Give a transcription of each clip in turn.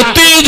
সত্যি যদি আপনি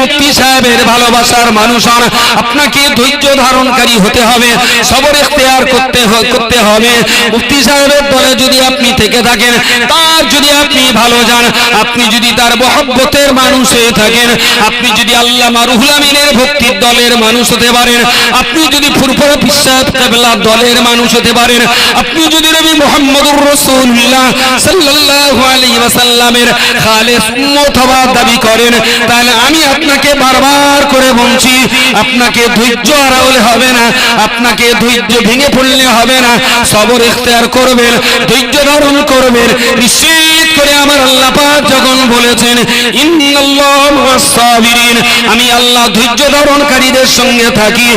মুক্তি সাহেবের ভালোবাসার মানুষ হন আপনাকে ধৈর্য ধারণকারী হতে হবে, সবর ইখতিয়ার করতে করতে হবে। মুফতি সাহেবের দলে যদি আপনি থেকে থাকেন, তার যদি আপনি ভালো যান, আপনি যদি তার মহব্বতের মানুষ হয়ে থাকেন, আপনি যদি আল্লাহ রুহুল আমিনের ভক্তির দলের মানুষ হতে পারেন, আপনি যদি ফুরফুরা পিসাব কেবলা দলের মানুষ হতে পারেন, আপনি যদি নবী মুহাম্মদুর রাসূলুল্লাহ সাল্লাল্লাহু আলাইহি ওয়াসাল্লামের খালেস উম্মত দাবি করেন, তাহলে আমি আপনাকে বারবার করে বলছি, আপনাকে ধৈর্য হারালে হবে না, আপনাকে ধৈর্য ভেঙে পড়লে হবে না, সবর ইখতিয়ার করবেন, ধৈর্য ধারণ করবেন, নিশ্চিত করে আমার আল্লাহ পাক যখন বলেছেন আমি আল্লাহ ধৈর্য ধারণকারীদের সঙ্গে থাকি,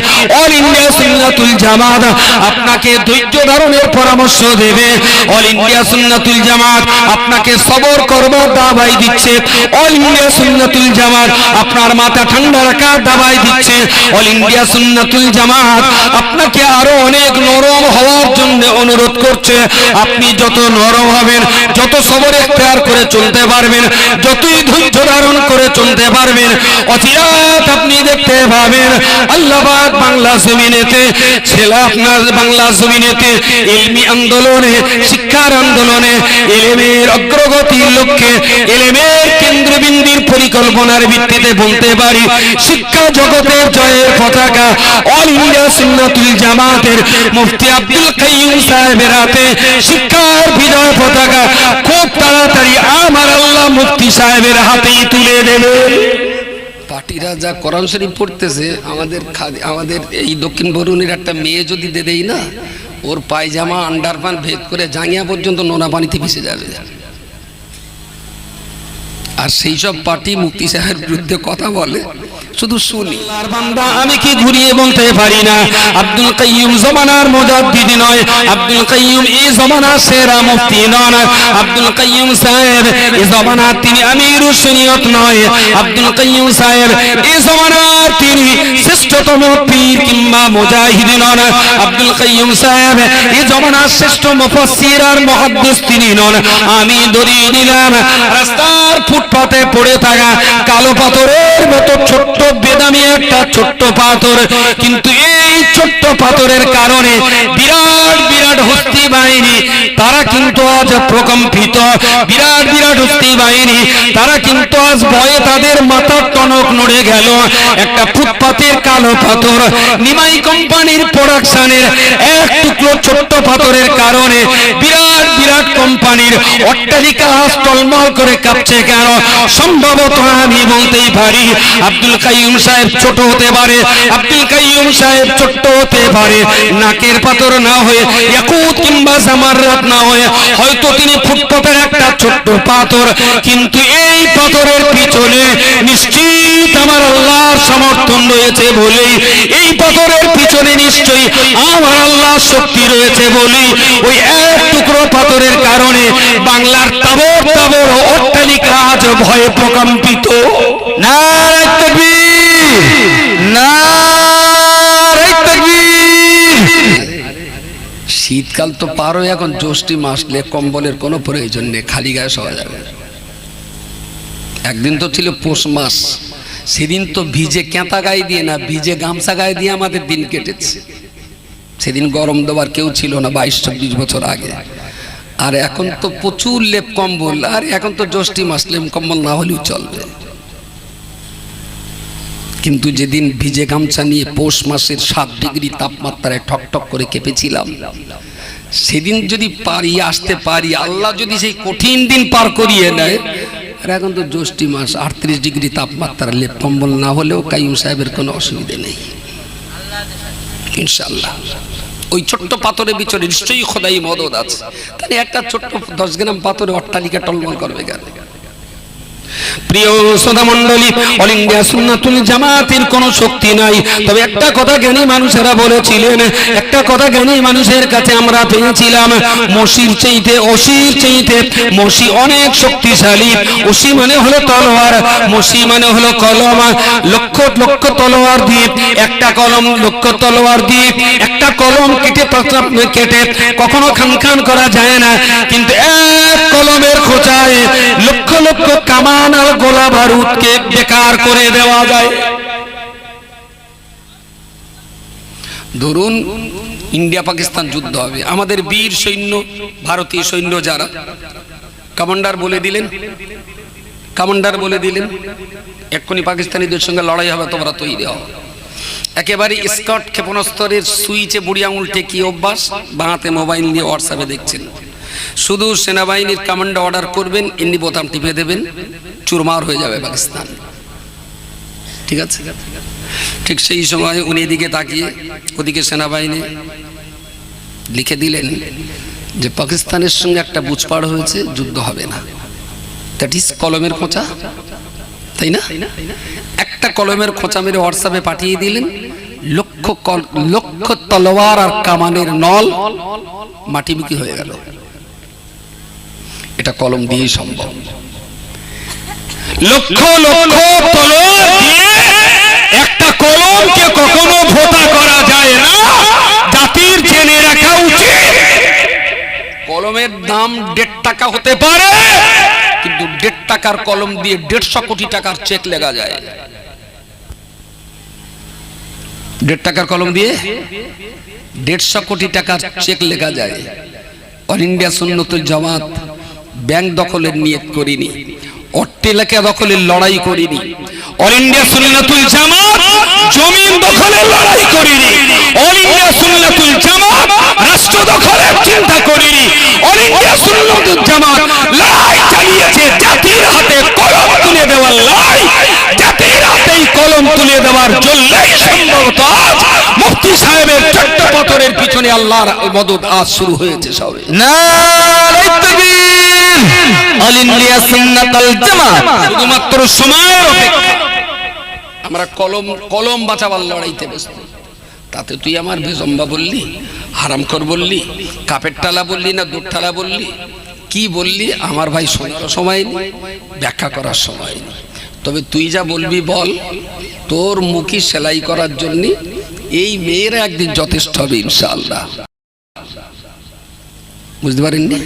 অল ইন্ডিয়া সুন্নাতুল জামাত আপনাকে ধৈর্য ধারণের পরামর্শ দেবে, অল ইন্ডিয়া সুন্নাতুল জামাত আপনাকে সবর করবার দাবাই দিচ্ছে, অল ইন্ডিয়া সুন্নাতুল জামাত আপনার মাথা ঠান্ডা রাখার দাবাই দিচ্ছে। অল ইন্ডিয়া সুন্নাতুল জামাত আপনাকে আরও অনেক নরম হওয়ার জন্য অনুরোধ করছে। আপনি যত নরম হবেন, যত সবর এখতিয়ার করে চলতে পারবেন, যতই ধৈর্য ধারণ করে চলতে পারবেন, অচিরাত আপনি দেখতে পাবেন। আল্লাহ পাক বাংলা জমিনেতে, ছেলে আপনার বাংলা জমিনেতে ইলমি আন্দোলনে, শিক্ষার আন্দোলনে, এলেমের অগ্রগতির লক্ষ্যে, এলেমের কেন্দ্রবিন্দুর পরিকল্পনার ভিত্তিতে বলতে পারি, শিক্ষা জগতের জয়ের পতাকা অল ইন্ডিয়া সুন্নাতুল জামাতের মুফতি আব্দুল কাইয়ুম সাহেবের হাতে শিক্ষার বিজয় পতাকা। খুব তাড়াতাড়ি আমার আল্লাহ মুফতি সাহেবের হাতেই তুলে দেবে। পার্টিরা যা কোরআন শরীফ পড়তেছে, আমাদের আমাদের এই দক্ষিণ বরুণের একটা মেয়ে যদি দে দেই না, ওর পায়জামা আন্ডারপান ভেদ করে জাঙ্গিয়া পর্যন্ত নোনা পানিতে ভেসে যাবে। আর সেই সব পার্টি মুক্তি সাহেবের বিরুদ্ধে কথা বলে, শুধু শুনি। আমি কি ঘুরিয়ে বলতে পারি না? আব্দুল কাইয়ুম জমানার মুজাদ্দিদ নয়, আব্দুল কাইয়ুম এই জমানার সেরা মুফতি নন। আব্দুল কাইয়ুম সাহেব, এই জমানার তিনি আমিরুস শরীয়ত নয়। আব্দুল কাইয়ুম সাহেব, এই জমানার তিনি শ্রেষ্ঠতম পীর কিংবা মুজাহিদ নন। আব্দুল কাইয়ুম সাহেব, এই জমানার শ্রেষ্ঠ মুফাসসির আর মুহাদ্দিস তিনি নন। আমি ধরিয়ে নিলাম রাস্তার ফুটপাতে পড়ে থাকা কালো পাথরের মতো ছোট্ট বেদামি একটা ছোট্ট পাথর। কিন্তু এই ছোট্ট পাথরের কারণে বিরাট বিরাট হস্তি বাহিনী, তারা কিন্তু আজ প্রকম্পিত। বিরাট বিরাট হস্তি বাহিনী, তারা কিন্তু আজ ভয়ে তাদের মাথার টনক নড়ে গেল। একটা ফুটপাতের কালো পাথর নিমাই কোম্পানির প্রোডাকশনের এক টুকরো ছোট্ট পাথরের কারণে বিরাট বিরাট কোম্পানির অট্টালিকা টলমল করে কাঁপছে কেন? সম্ভবত আমি বলতেই পারি, আব্দুল কাইম সাহেব ছোট হতে পারে, আব্দুল কাইম সাহেব ছোট্ট হতে পারে, নাকের পাথর না হয়ে একুত কিংবা জামার রাত না হয়ে, হয়তো তিনি ফুটপথের একটা ছোট্ট পাথর, কিন্তু এই পাথরের পিছনে নিশ্চিত আমার আল্লাহর সমর্থন রয়েছে বলেই, এই পাথরের পিছনে নিশ্চয়ই আমার আল্লাহর শক্তি রয়েছে বলেই, ওই এক টুকরো পাথরের কারণে বাংলার তাবর তাবর অট্টালিকা আজ ভয়ে প্রকম্পিত। তাকবীর! শীতকাল তো পারো এখন জ্যৈষ্ঠী মাসলে কম্বলের কোনো প্রয়োজন নেই, খালি গায়ে শোয়া যাবে। একদিন তো ছিল পৌষ মাস। সেদিন তো ভিজে কেঁতা গায়ে দিয়ে না, ভিজে গামছা গায়ে দিয়ে আমাদের দিন কেটেছে। সেদিন গরম দেওয়ার কেউ ছিল না বাইশ, চব্বিশ বছর আগে। আর এখন তো প্রচুর লেপ কম্বল, আর এখন তো জ্যৈষ্ঠী মাস, লেপ কম্বল না হলেও চলবে। কিন্তু যেদিন ভিজে গামছা নিয়ে পৌষ মাসের সাত ডিগ্রি তাপমাত্রায় ঠকঠক করে কেঁপেছিলাম, সেদিন যদি পারি, আসতে পারি, আল্লাহ যদি সেই কঠিন দিন পার করিয়ে নেয় আর এখন তো জ্যৈষ্ঠী মাস, আটত্রিশ ডিগ্রি তাপমাত্রার লেপ কম্বল না হলেও কাইম সাহেবের কোনো অসুবিধে নেই। ইনশাল্লাহ ওই ছোট্ট পাথরের পিছনে নিশ্চয়ই খোদাই মদত আছে। তাহলে একটা ছোট্ট দশ গ্রাম পাথরে অট্টালিকা টলমল করবে কেন? প্রিয় মন্ডলী অল ইন্ডিয়া কোনো শক্তি নাই। তবে একটা কথা মানুষেরা বলেছিলেন, একটা কথা মানুষের কাছে আমরা অসির অনেক শক্তিশালী। ওসি মানে হলো তলোয়ার, মসি মানে হলো কলম, লক্ষ লক্ষ তলোয়ার দিয়ে একটা কলম, লক্ষ তলোয়ার দিয়ে একটা কলম কেটে কেটে কখনো খান খান করা যায় না। কিন্তু এক কলমের খোঁচায় লক্ষ লক্ষ কামান আর গোলা বারুদকে বেকার করে দেওয়া যায়। ধরুন, ইন্ডিয়া পাকিস্তান যুদ্ধ হবে। আমাদের বীর সৈন্য, ভারতীয় সৈন্য যারা, কমান্ডার বলে দিলেন, কমান্ডার বলে দিলেন, এক্ষুনি পাকিস্তানিদের সঙ্গে লড়াই হবে, তোমরা তৈরি হও। একেবারে স্কট ক্ষেপণাস্ত্রের সুইচে বুড়ি আঙুল টেকি অভ্যাস, বাঁহাতে মোবাইল নিয়ে হোয়াটসঅ্যাপে দেখছেন। শুধু সেনাবাহিনীর কমান্ডার অর্ডার করবেন, এমনি বোতাম টিপে দেবেন, চুরমার হয়ে যাবে পাকিস্তান। ঠিক আছে? ঠিক সেই সময় উনি এদিকে তাকিয়ে, ওদিকে সেনাবাহিনী লিখে দিলেন যে পাকিস্তানের সঙ্গে একটা বুঝপাড় হয়েছে, যুদ্ধ হবে না। দ্যাট ইজ কলমের খোঁচা, তাই না? একটা কলমের খোঁচা মেরে হোয়াটসঅ্যাপে পাঠিয়ে দিলেন, লক্ষ লক্ষ তলোয়ার আর কামানের নল মাটিমুখী হয়ে গেল। এটা কলম দিয়েই সম্ভব। লক্ষ লক্ষ দিয়ে একটা কলমকে কখনো ভোতা করা যায় না, জাতির জেনে রাখা উচিত। কলমের দাম দেড় টাকা হতে পারে, কিন্তু দেড় টাকার কলম দিয়ে দেড়শো কোটি টাকার চেক লেখা যায়। দেড় টাকার কলম দিয়ে দেড়শো কোটি টাকার চেক লেখা যায়। অল ইন্ডিয়া সুন্নতুল জামাত ব্যাংক দখলের নিয়ত করিনি। অট্টেলাকা দখলের লড়াই করিনি। অল ইন্ডিয়া সুন্নাতুল জামাত জমিন দখলের লড়াই করিনি। অল ইন্ডিয়া সুন্নাতুল জামাত রাষ্ট্র দখলের চিন্তা করিনি। অল ইন্ডিয়া সুন্নাতুল জামাত লড়াই চালিয়েছে জাতির হাতে পিছনে আল্লাহর মদত আজ শুরু হয়েছে সবে। শুধুমাত্র আমরা কলম কলম বাঁচাবার লড়াইতে ব্যস্ত। তাতে তুই আমার বললি, হারামখর বললি, কাপের টালা বললি না দুধ টালা বললি? কি বললি? আমার ভাই শোনার সময় নেই, ব্যাখ্যা করার সময় নেই। তবে তুই যা বলবি বল, তোর মুখি সেলাই করার জন্য এই মেয়েরা একদিন যথেষ্ট হবে, ইনশাআল্লাহ। বুঝতে পারেননি?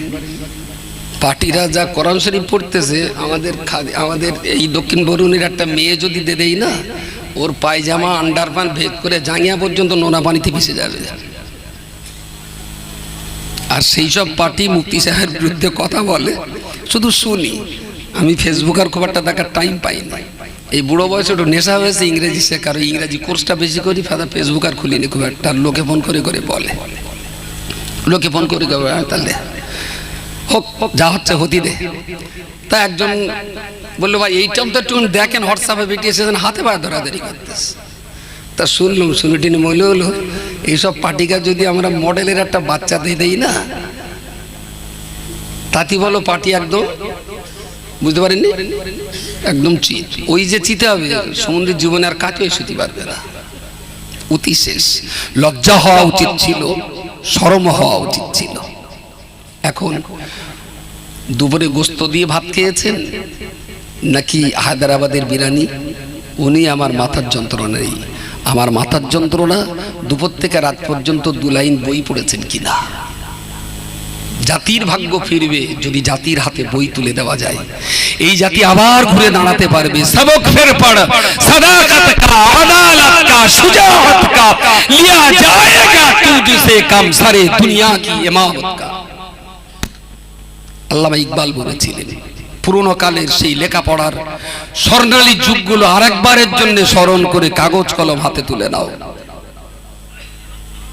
পার্টিরা যা কোরআন শরীফ পড়তেছে, আমাদের আমাদের এই দক্ষিণ বরুণের একটা মেয়ে যদি দে দেই না, ওর পায়জামা আন্ডার পান ভেদ করে জাঙ্গিয়া পর্যন্ত নোনা পানিতে ভেসে যাবে। আর সেই সব পার্টি মুক্তি সাহেবের বিরুদ্ধে কথা বলে, শুধু শুনি। আমি ফেসবুক আর খুব একটা দেখার টাইম পাই না এই বুড়ো বয়সে একটু নেশা হয়েছে ইংরেজি শেখার ইংরেজি কোর্সটা বেশি করি ফাদা ফেসবুক আর খুলিনি খুব একটা। লোকে ফোন করে করে বলে। লোকে ফোন করে করে "হ্যাঁ, তাহলে হোক যা হচ্ছে হতি দে। তা একজন বলল ভাই এইটা তো একটু দেখেন হোয়াটসঅ্যাপে বেটিয়ে এসেছেন হাতে পায়ে ধরাধরি করতেছে। তা শুনলাম শুনে টিনে মহিলা হলো এইসব পার্টিকা যদি আমরা মডেলের একটা বাচ্চা দিয়ে দেই না? তাতি বলো পার্টি একদম বুঝতে পারেননি? একদম চিত। ওই যে চিতে হবে, সমুদ্রের জীবনে আর কাকে শুতে পারবে না। অতি শেষ। লজ্জা হওয়া উচিত ছিল শরম হওয়া উচিত ছিল। এখন দুপুরে গোস্ত দিয়ে ভাত খেয়েছেন? নাকি হায়দ্রাবাদের বিরিয়ানি? উনি আমার মাথার যন্ত্রণা নেই। আমার মাথার যন্ত্রণা দুপুর থেকে রাত পর্যন্ত দু লাইন বই পড়েছেন কিনা? জাতির ভাগ্য ফিরবে যদি জাতির হাতে বই তুলে দেওয়া যায়। এই জাতি আবার ঘুরে দাঁড়াতে পারবে। সবক ফের পড় সদাকত কা, আদালত কা সুজাহত কা, লিয়া জায়েগা তুজসে কাম সারে দুনিয়া কি ইমামত কা। আল্লামা ইকবাল বলেছিলেন, পুরনো কালের সেই লেখাপড়ার স্বর্ণালী যুগগুলো আরেকবারের জন্য স্মরণ করে কাগজ কলম হাতে তুলে নাও।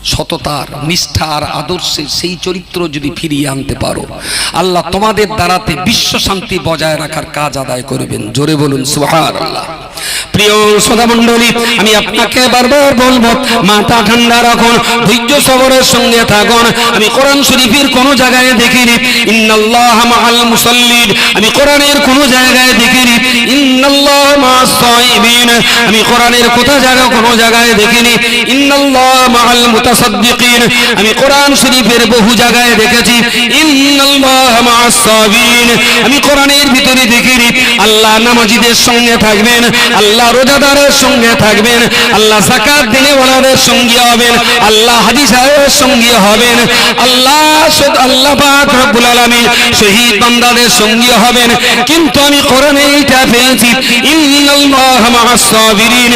সততার, নিষ্ঠার, আদর্শের সেই চরিত্র যদি ফিরিয়ে আনতে পারো, আল্লাহ তোমাদের দ্বারাতে বিশ্ব শান্তি বজায় রাখার কাজ আদায় করবেন। জোরে বলুন সুহার আল্লাহ প্রিয় সদা মন্ডলী আমি আপনাকে বারবার বলব, মাথা ঠান্ডা রাখুন, ধৈর্য সবরের সঙ্গে থাকুন। আমি কোরআন শরীফের কোন জায়গায় দেখিনি। ইন্নাল্লাহ মাআল মুসাল্লিন। আমি কোরআনের কোন জায়গায় দেখিনি। ইন্নাল্লাহ মাআস সাইমিন আমি কোরআনের কোথা জায়গা, কোনো জায়গায় দেখিনি। ইন্নাল্লাহ মাআল মুতাসাদ্দিকিন। আমি কোরআন শরীফের বহু জায়গায় দেখেছি। ইন্নাল্লাহ মাআস সাবিরিন আমি কোরআনের ভিতরে দেখিনি। আল্লাহ নামাজীদের সঙ্গে থাকবেন। আল্লাহ রোজাদারের সঙ্গে থাকবেন, আল্লাহ যাকাত দিনে ওনাদের সঙ্গী হবেন, আল্লাহ হাজি সাহেবের সঙ্গী হবেন, আল্লাহ আল্লাহ রব্বুল আলামিন শহীদ বান্দাদের সঙ্গী হবেন। কিন্তু আমি কোরআনে এইটা পেয়েছি, ইন্নাল্লাহ মাআস সাবিরিন।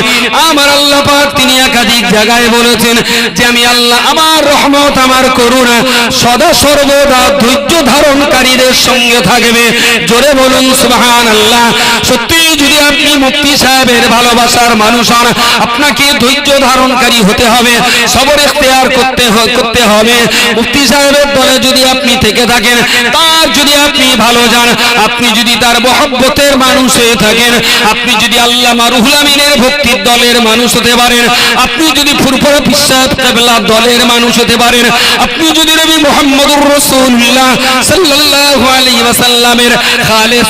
আমার আল্লাহ পাক তিনি একাধিক জায়গায় বলেছেন যে আমি আল্লাহ আমার রহমত, আমার করুণা সদা সর্বদা ধৈর্য ধারণকারীদের সঙ্গে থাকবে। জোরে বলুন, সুবহানাল্লাহ। সত্যি যদি আপনি মুফতি সাহেবের ভালোবাসার মানুষ হন আপনাকে ধৈর্য ধারণকারী হতে হবে। সবর ইখতিয়ার করতে করতে হবে। মুফতি সাহেবের দলে যদি আপনি থেকে থাকেন, তার যদি আপনি ভালো যান, আপনি যদি তার মহব্বতের মানুষ হয়ে থাকেন, আপনি যদি আল্লাহ মারুহুল আমিনের ভক্তির দলের মানুষ হতে পারেন, আপনি যদি ফুরফুরা পিসাব কেবলা দলের মানুষ হতে পারেন, আপনি যদি নবী মুহাম্মদুর রাসূলুল্লাহ সাল্লাল্লাহু আলাইহি ওয়াসাল্লামের খালেস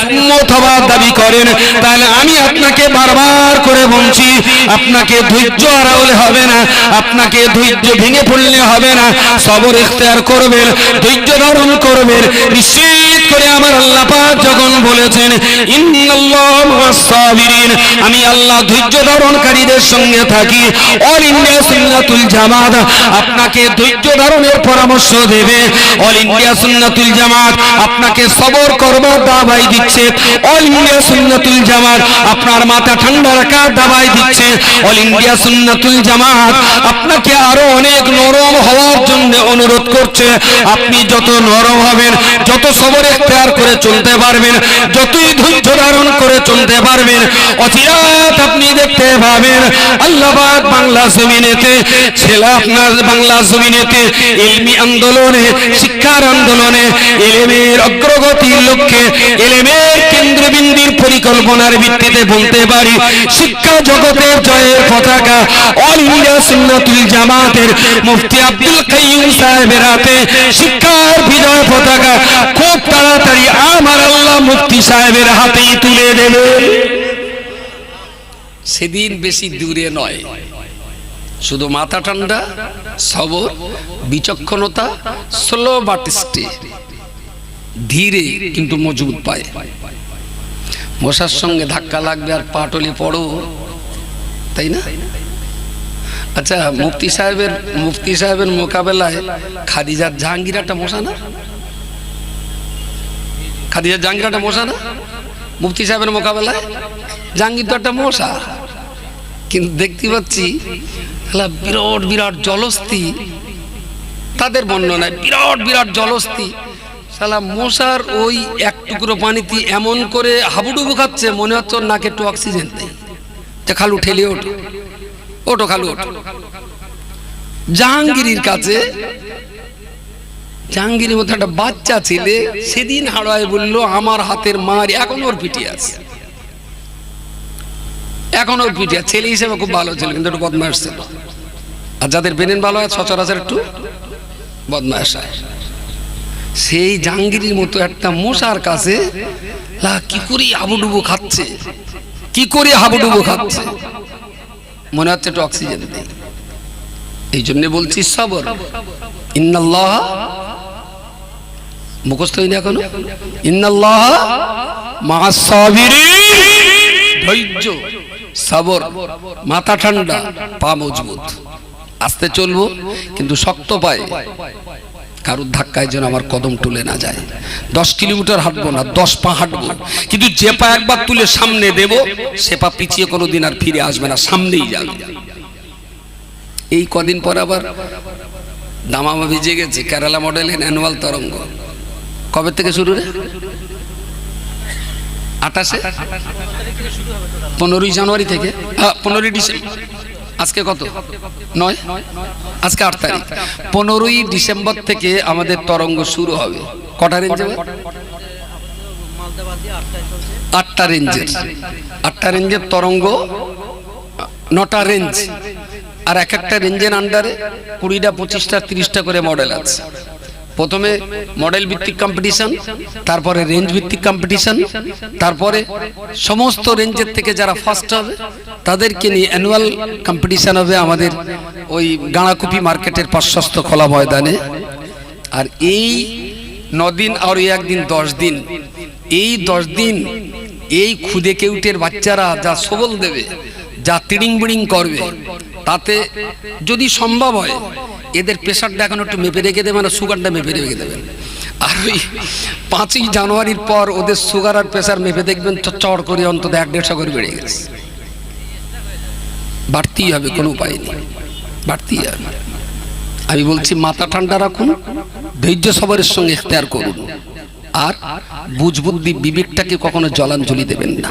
হওয়ার দাবি করেন, তাহলে আমি আপনাকে বারবার করে বলছি, আপনাকে ধৈর্য হারালে হবে না, আপনাকে ধৈর্য ভেঙে পড়লে হবে না, সবর ইখতিয়ার করবেন, ধৈর্য ধারণ করবেন, নিশ্চিত করে আমার আল্লাহ পাক যখন বলেছেন আমি আল্লাহ ধৈর্য ধারণকারীদের সঙ্গে থাকি, অল ইন্ডিয়া সুন্নাতুল জামাত আপনাকে ধৈর্য ধারণের পরামর্শ দেবে, অল ইন্ডিয়া সুন্নাতুল জামাত আপনাকে সবর করবার দাবাই দিচ্ছে, অল ইন্ডিয়া সুন্নাতুল জামাত আপনার মাথা ঠান্ডা আপনাকে আরও অনেক নরম হওয়ার জন্য অনুরোধ করছে। আপনি যত নরম হবেন, যত সবর এখতিয়ার করে চলতে পারবেন, যতই ধৈর্য ধারণ করে চলতে পারবেন, অচিরাত আপনি দেখতে পাবেন। আল্লাহবাদ বাংলা জমিনেতে, ছেলে আপনার বাংলা জমিনেতে, ইলমি আন্দোলনে, শিক্ষার আন্দোলনে, এলেমের অগ্রগতির লক্ষ্যে, এলেমের কেন্দ্রবিন্দুর পরিকল্পনার ভিত্তিতে বলতে পারি, শিক্ষা জগতের জয়ের পতাকা, অল ইন্ডিয়া সুন্নাতুল জামাতের মুফতি আব্দুল কাইয়ুম সাহেবের হাতে শিক্ষার বিজয় পতাকা, খুব তাড়াতাড়ি আমার আল্লাহ মুফতি সাহেবের হাতেই তুলে দেবে। সেদিন বেশি দূরে নয়। শুধু মাথা ঠান্ডা, সবর, বিচক্ষণতা, স্লো বাট স্টে ধীরে কিন্তু মজবুত পায়। মশার সঙ্গে ধাক্কা লাগবে আর পাটলি পড়ো, তাই না? আচ্ছা মুফতি সাহেবের মুফতি সাহেবের মোকাবেলায় খাদিজার জাহাঙ্গীর একটা মশা না? খাদিজার জাহাঙ্গীর একটা মশা না? মুফতি সাহেবের মোকাবেলায় জাহাঙ্গীর তো একটা মশা? কিন্তু দেখতে পাচ্ছি বিরাট বিরাট জলস্থি। তাদের বর্ণনায় বিরাট বিরাট জলস্থি। শালা মশার ওই এক টুকরো পানিতে এমন করে হাবুডুবু খাচ্ছে মনে হচ্ছে ওর নাকে একটু অক্সিজেন নেই তা খালু ঠেলে ওঠো। ওঠো খালু ওঠো। জাহাঙ্গীরের কাছে জাহাঙ্গীরের মতো একটা বাচ্চা ছেলে সেদিন হাড়ায় বলল আমার হাতের মার এখন ওর পিঠে আছে। এখন পিঠে ছেলে হিসেবে খুব ভালো ছিল, কিন্তু একটু বদমাস ছিল। আর যাদের বেনেন ভালো হয় সচরাচর একটু বদমাস সেই জাহাঙ্গীরের মতো একটা মশার কাছে কি করে হাবুডুবু খাচ্ছে? কি করে হাবুডুবু খাচ্ছে? মনে হচ্ছে একটু অক্সিজেন নেই এই জন্য বলছি সবর। ইন্নাল্লাহ মুখস্থ হয়নি এখনও? ইন্নাল্লাহ সাবিরিন। ধৈর্য। সবর, মাথা ঠান্ডা, পা মজবুত। আস্তে চলবো, কিন্তু শক্ত পায়ে। কারুর ধাক্কায় যেন আমার কদম তুলে না যায়। দশ কিলোমিটার হাঁটবো না, দশ পা হাঁটবো। কিন্তু যে পা একবার তুলে সামনে দেব, সে পা পিছিয়ে কোনোদিন আর ফিরে আসবে না, সামনেই যাবে। এই কদিন পর আবার দামামা ভিজে গেছে, কেরালা মডেলের অ্যানুয়াল তরঙ্গ। কবে থেকে শুরু রে? আঠাশে? পনেরোই জানুয়ারি থেকে পনেরোই ডিসেম্বর। আজকে কত? নয়? আজকে আট তারিখ। পনেরোই ডিসেম্বর থেকে আমাদের তরঙ্গ শুরু হবে। কটা রেঞ্জে আটটা রেঞ্জের। আটটা রেঞ্জের তরঙ্গ, নটা রেঞ্জ। আর এক একটা রেঞ্জের আন্ডারে কুড়িটা, পঁচিশটা, তিরিশটা করে মডেল আছে। প্রথমে মডেল ভিত্তিক কম্পিটিশন তারপরে রেঞ্জ ভিত্তিক কম্পিটিশন তারপরে সমস্ত রেঞ্জের থেকে যারা ফার্স্ট হবে, তাদেরকে নিয়ে অ্যানুয়াল কম্পিটিশন হবে আমাদের ওই গাঁড়াকুপি মার্কেটের পার্শ্বস্থ খোলা ময়দানে। আর এই দিন আর একদিন দশ দিন, এই দশ দিন এই খুদে কেউটের বাচ্চারা যা সবল দেবে, যা তিড়িং বিড়িং করবে, তাতে যদি সম্ভব হয় এদের প্রেশারটা এখন একটু মেপে রেখে দেবেন আর সুগারটা মেপে রেখে দেবেন। আর ওই পাঁচই জানুয়ারির পর ওদের সুগার আর প্রেশার মেপে দেখবেন চড় করে অন্তত এক দেড়শো করে বেড়ে গেছে। বাড়তেই হবে, কোনো উপায় নেই। বাড়তেই হবে। আমি বলছি মাথা ঠান্ডা রাখুন, ধৈর্য সবরের সঙ্গে ইখতিয়ার করুন। আর বুঝবুদ্ধি বিবেকটাকে কখনো জলাঞ্জলি দেবেন না।